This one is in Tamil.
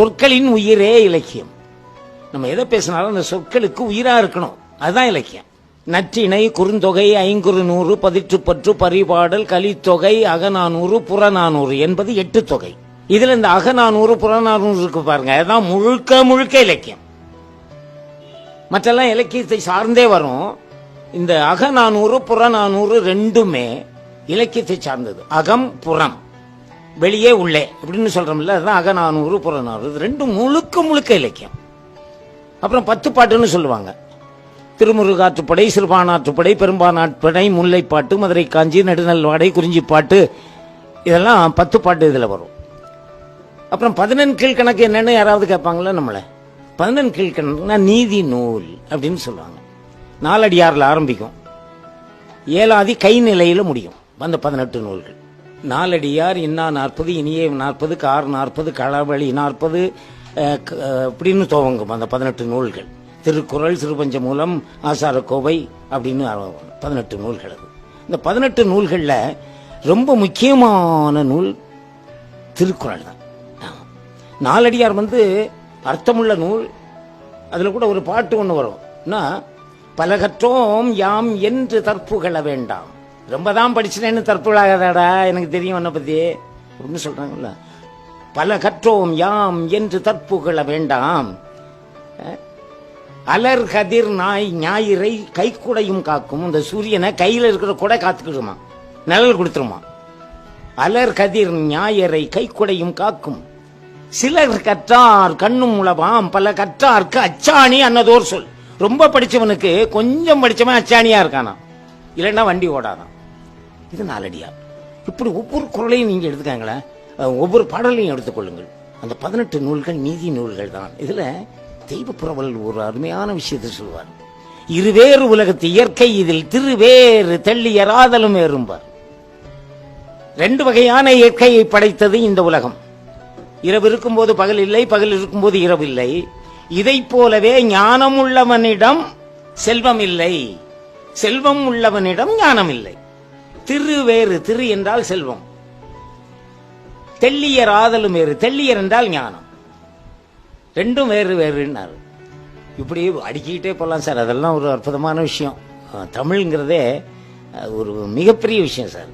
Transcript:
சொற்களின் உயிரே இலக்கியம். நம்ம எதை பேசினாலும் அந்த சொற்களுக்கு உயிராக இருக்கணும். அதுதான் இலக்கியம். நற்றிணை குறுந்தொகை ஐங்குறு நூறு பதிற்றுப்பற்று பரிபாடல் கலித்தொகை அகநானூறு புறநானூறு என்பது எட்டு தொகை. இதில் இந்த அகநானூறு புறநானூறு இருக்கு பாருங்க. அதுதான் முழுக்க முழுக்க இலக்கியம். மற்றெல்லாம் இலக்கியத்தை சார்ந்தே வரும். இந்த அகநானூறு புறநானூறு ரெண்டுமே இலக்கியத்தை சார்ந்தது. அகம் புறம். வெளியே உள்ளே அப்படின்னு சொல்றோம்ல அதுதான் அகநானூறு புறநானூறு. இது ரெண்டும் முழுக்க முழுக்க இலக்கியம். அப்புறம் பத்து பாட்டுன்னு சொல்லுவாங்க. திருமுருகாற்றுப்படை சிறுபானாற்றுப்படை பெரும்பானாற்றுப்படை முல்லைப்பாட்டு மதுரை காஞ்சி நெடுநல்வாடை குறிஞ்சிப்பாட்டு இதெல்லாம் பத்து பாட்டு இதில் வரும். அப்புறம் பதினெண் கீழ்கணக்கு என்னென்னு யாராவது கேட்பாங்களா நம்மளை? பதினெண் கீழ்கணக்குனா நீதி நூல் அப்படின்னு சொல்லுவாங்க. நாலடியாரில் ஆரம்பிக்கும். ஏழாதி கை நிலையில் முடியும். அந்த பதினெட்டு நூல்கள். நாலடியார் இன்னா நாற்பது இனியே நாற்பது கார் நாற்பது களவழி நாற்பது க- அப்படின்னு துவங்கும் அந்த பதினெட்டு நூல்கள். திருக்குறள் திருப்பஞ்சமூலம் ஆசாரக்கோவை அப்படின்னு பதினெட்டு நூல்கள் அது. இந்த பதினெட்டு நூல்களில் ரொம்ப முக்கியமான நூல் திருக்குறள் தான். நாலடியார் வந்து அர்த்தமுள்ள நூல். அதில் கூட ஒரு பாட்டு ஒன்று வரும். என்ன? பலகற்றோம் யாம் என்று தற்புகழ வேண்டாம். ரொம்ப தான் படிச்சினேன்னு தற்பொழாகாதாடா எனக்கு தெரியும் உன்னை பற்றி அப்படின்னு சொல்கிறாங்கல்ல பல கற்றோம் யாம் என்று தற்புகழ வேண்டாம். அலர் கதிர் நாய் ஞாயிறை கைக்குடையும் காக்கும். இந்த சூரியனை கையில் இருக்கிற கூட காத்துக்கிடுமா? நிழல் கொடுத்துருமா? அலர் கதிர் ஞாயிறை கைக்குடையும் காக்கும். சிலர் கற்றார் கண்ணும் உளவாம் பல கற்றார்க்கு அச்சாணி அன்னதோர் சொல். ரொம்ப படிச்சவனுக்கு கொஞ்சம் படிச்சவன் அச்சாணியா இருக்கானா? இல்லைன்னா வண்டி ஓடாதான் இது நாலடியா. இப்படி ஒவ்வொரு குரலையும் நீங்கள் எடுத்துக்காங்களேன் ஒவ்வொரு பாடலையும் எடுத்துக்கொள்ளுங்கள். அந்த பதினெட்டு நூல்கள் நீதி நூல்கள் தான். இதுல தெய்வப்புறவல் ஒரு அருமையான விஷயத்தை சொல்லுவார் இருவேறு உலகத்து இயற்கை இதில் திருவேறு தெள்ளியராதலும் ஏறும்பார். ரெண்டு வகையான இயற்கையை படைத்தது இந்த உலகம். இரவு இருக்கும்போது பகல் இல்லை பகல் இருக்கும்போது இரவு இல்லை. இதைப் போலவே ஞானம் உள்ளவனிடம் செல்வம் இல்லை. செல்வம் உள்ளவனிடம் ஞானம் இல்லை. திரு வேறு திரு என்றால் செல்வம். தெள்ளியர் ஆதலும் வேறு தெள்ளியர் என்றால் ஞானம். ரெண்டும் வேறு வேறுன்னாரு. இப்படி அடுக்கிக்கிட்டே போகலாம் சார். அதெல்லாம் ஒரு அற்புதமான விஷயம். தமிழ்ங்கிறதே ஒரு மிகப்பெரிய விஷயம் சார்.